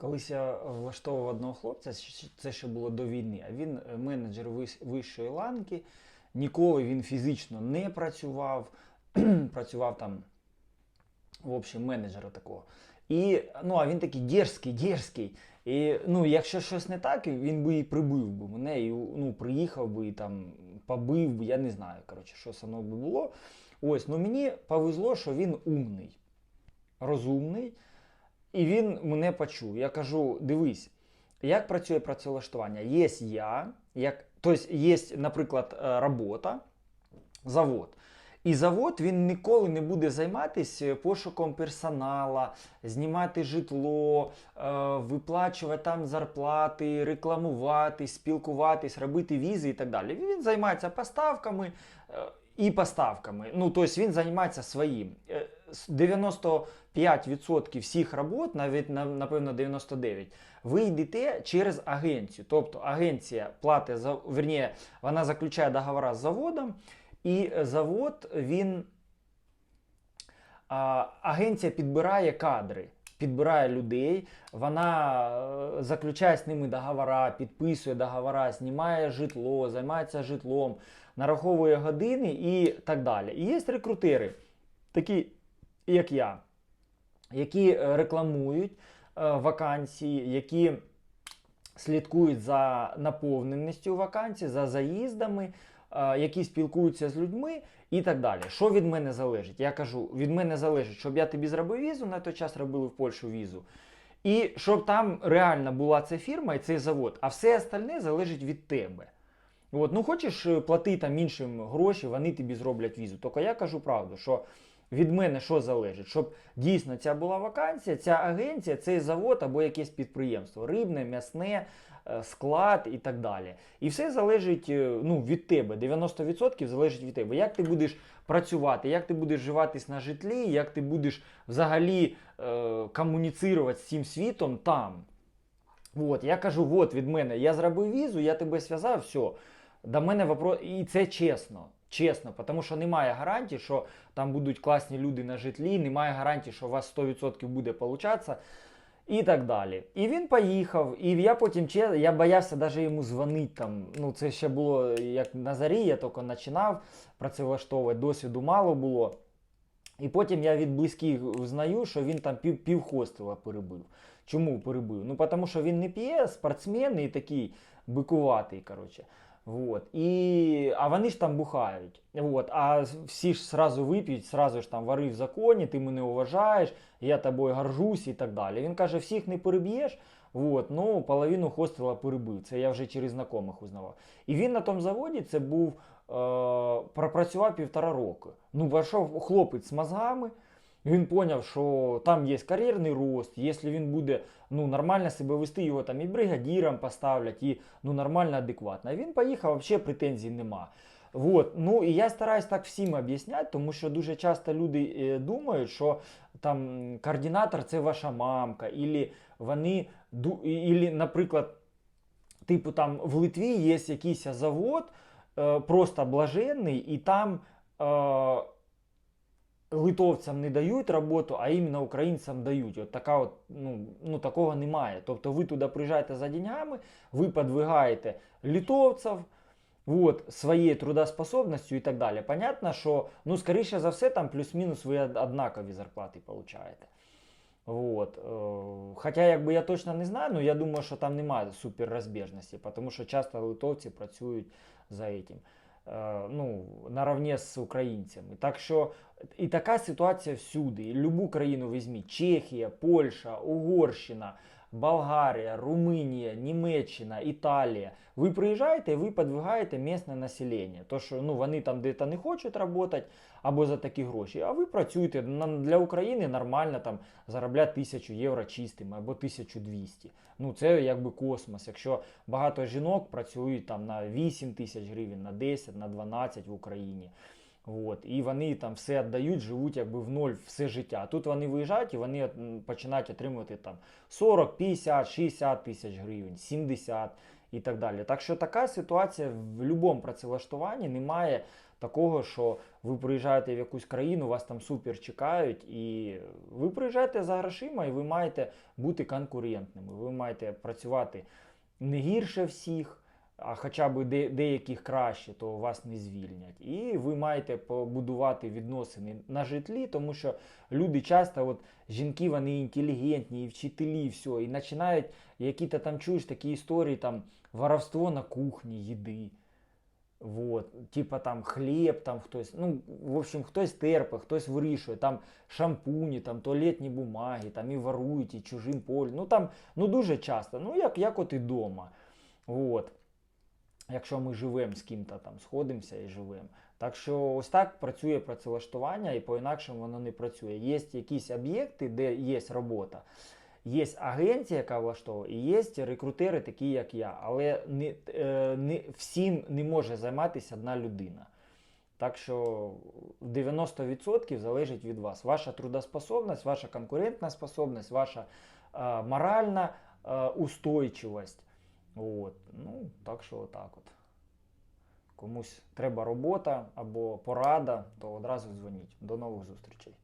Колись я влаштовував одного хлопця, це ще було до війни, а він е, менеджер вищої ланки. Ніколи він фізично не працював, працював там, в общем, менеджера такого. І, ну, а він такий дерзкий, дерзкий. І ну, якщо щось не так, він би і прибив би мене, і ну, приїхав би і там побив би, я не знаю, коротше, що мною би було. Ось, ну мені повезло, що він умний, розумний, і він мене почув. Я кажу: дивись, як працює працевлаштування? Є я, як, тобто є, наприклад, е, робота, завод. І завод він ніколи не буде займатися пошуком персонала, знімати житло, е, виплачувати там зарплати, рекламувати, спілкуватись, робити візи і так далі. Він займається поставками е, і поставками. Ну, тобто він займається своїм. Е, 95% всіх робот, навіть напевно 99%, ви йдете через агенцію. Тобто агенція платить за верніше, вона заключає договори з заводом. І завод він. Агенція підбирає кадри, підбирає людей, вона е, заключає з ними договора, підписує договора, знімає житло, займається житлом, нараховує години і так далі. І є рекрутери, такі як я, які е, рекламують е, вакансії, які слідкують за наповненістю вакансій, за заїздами, е, які спілкуються з людьми і так далі. Що від мене залежить? Я кажу, від мене залежить, щоб я тобі зробив візу, на той час робили в Польщу візу. І щоб там реально була ця фірма і цей завод, а все остальне залежить від тебе. От, ну хочеш плати там іншим гроші, вони тобі зроблять візу. Тільки я кажу правду, що від мене що залежить, щоб дійсно ця була вакансія, ця агенція, цей завод або якесь підприємство, рибне, м'ясне, е, склад і так далі. І все залежить е, ну, від тебе. 90% залежить від тебе. Як ти будеш працювати, як ти будеш живатись на житлі, як ти будеш взагалі е, комуніцирувати з цим світом там. От, я кажу, от від мене, я зробив візу, я тебе зв'язав, все. До мене вопрос, і це чесно. Чесно, тому що немає гарантії, що там будуть класні люди на житлі, немає гарантії, що у вас 100% буде получатися. І так далі. І він поїхав, і я потім я боявся навіть йому дзвонити там. Ну, це ще було як на зарі, я тільки починав працевлаштовувати, досвіду мало було. І потім я від близьких знаю, що він там пів, пів хостела перебив. Чому перебив? Ну, тому що він не п'є, спортсмен і такий бикуватий, коротше. Вот. І, а вони ж там бухають. Вот. А всі ж сразу вип'ють, сразу ж там вари в законі, ти мене уважаєш, я тобою горжусь і так далі. Він каже, всіх не переб'єш. Вот, ну, половину хостела перебив. Це я вже через знайомих узнавав. І він на тому заводі це був е, пропрацював півтора року. Ну, пішов хлопець з мозгами. Він зрозумів, що там є кар'єрний рост, якщо він буде ну, нормально себе вести, його там і бригадіром поставлять, і ну, нормально, адекватно. Він поїхав, взагалі претензій нема. Вот. Ну і я стараюсь так всім об'ясняти, тому що дуже часто люди е, думають, що там координатор це ваша мамка, ілі вони, ілі, наприклад, типу там в Литві є якийсь завод, е, просто блаженний, і там е, литовцям не дають роботу, а іменно українцям дають. От така от, ну, ну, такого немає. Тобто ви туди приїжджаєте за деньгами, ви подвигаєте литовців, вот, своєю трудоспособністю і так далі. Понятно, що, ну, скоріше за все, там плюс-мінус ви однакові зарплати получаєте. Вот. е, Хоча якби я точно не знаю, але я думаю, що там немає суперрозбіжності, тому що часто литовці працюють за этим. Е, Ну, наравне з українцями. Так що і така ситуація всюди. Любу країну візьміть: Чехія, Польща, Угорщина, Болгарія, Румунія, Німеччина, Італія. Ви приїжджаєте, і ви подвигаєте місне населення. То, що ну, вони там десь не хочуть працювати або за такі гроші, а ви працюєте для України нормально там заробляти тисячу євро чистими або 1200. Ну це якби космос. Якщо багато жінок працюють там на 8 тисяч гривень, на 10, на 12 в Україні. От, і вони там все віддають, живуть якби в ноль все життя. Тут вони виїжджають і вони починають отримувати там 40, 50, 60 тисяч гривень, 70 і так далі. Так що така ситуація в будь-якому працевлаштуванні немає такого, що ви приїжджаєте в якусь країну, вас там супер чекають, і ви приїжджаєте за грошима, і ви маєте бути конкурентними. Ви маєте працювати не гірше всіх. А хоча б де, деяких краще, то вас не звільнять. І ви маєте побудувати відносини на житлі, тому що люди часто, от жінки, вони інтелігентні, і вчителі, і все, і починають, які ти там чуєш такі історії, там воровство на кухні, їди. Вот, типа там хліб, там хтось, ну, в общем, хтось терпе, хтось вирішує, там шампуні, там туалетні бумаги, там і ворують, і чужим полем. Ну там ну дуже часто, ну як, як от і дома. Вот. Якщо ми живемо з ким-то там, сходимося і живемо. Так що ось так працює працевлаштування і по-інакшому воно не працює. Є якісь об'єкти, де є робота, є агенція, яка влаштовує, і є рекрутери, такі як я. Але не, е, не, всім не може займатися одна людина. Так що 90% залежить від вас. Ваша трудоспособність, ваша конкурентна способність, ваша е, моральна е, устойчивість. От. Ну, так що отак от. Комусь треба робота або порада, то одразу дзвоніть. До нових зустрічей.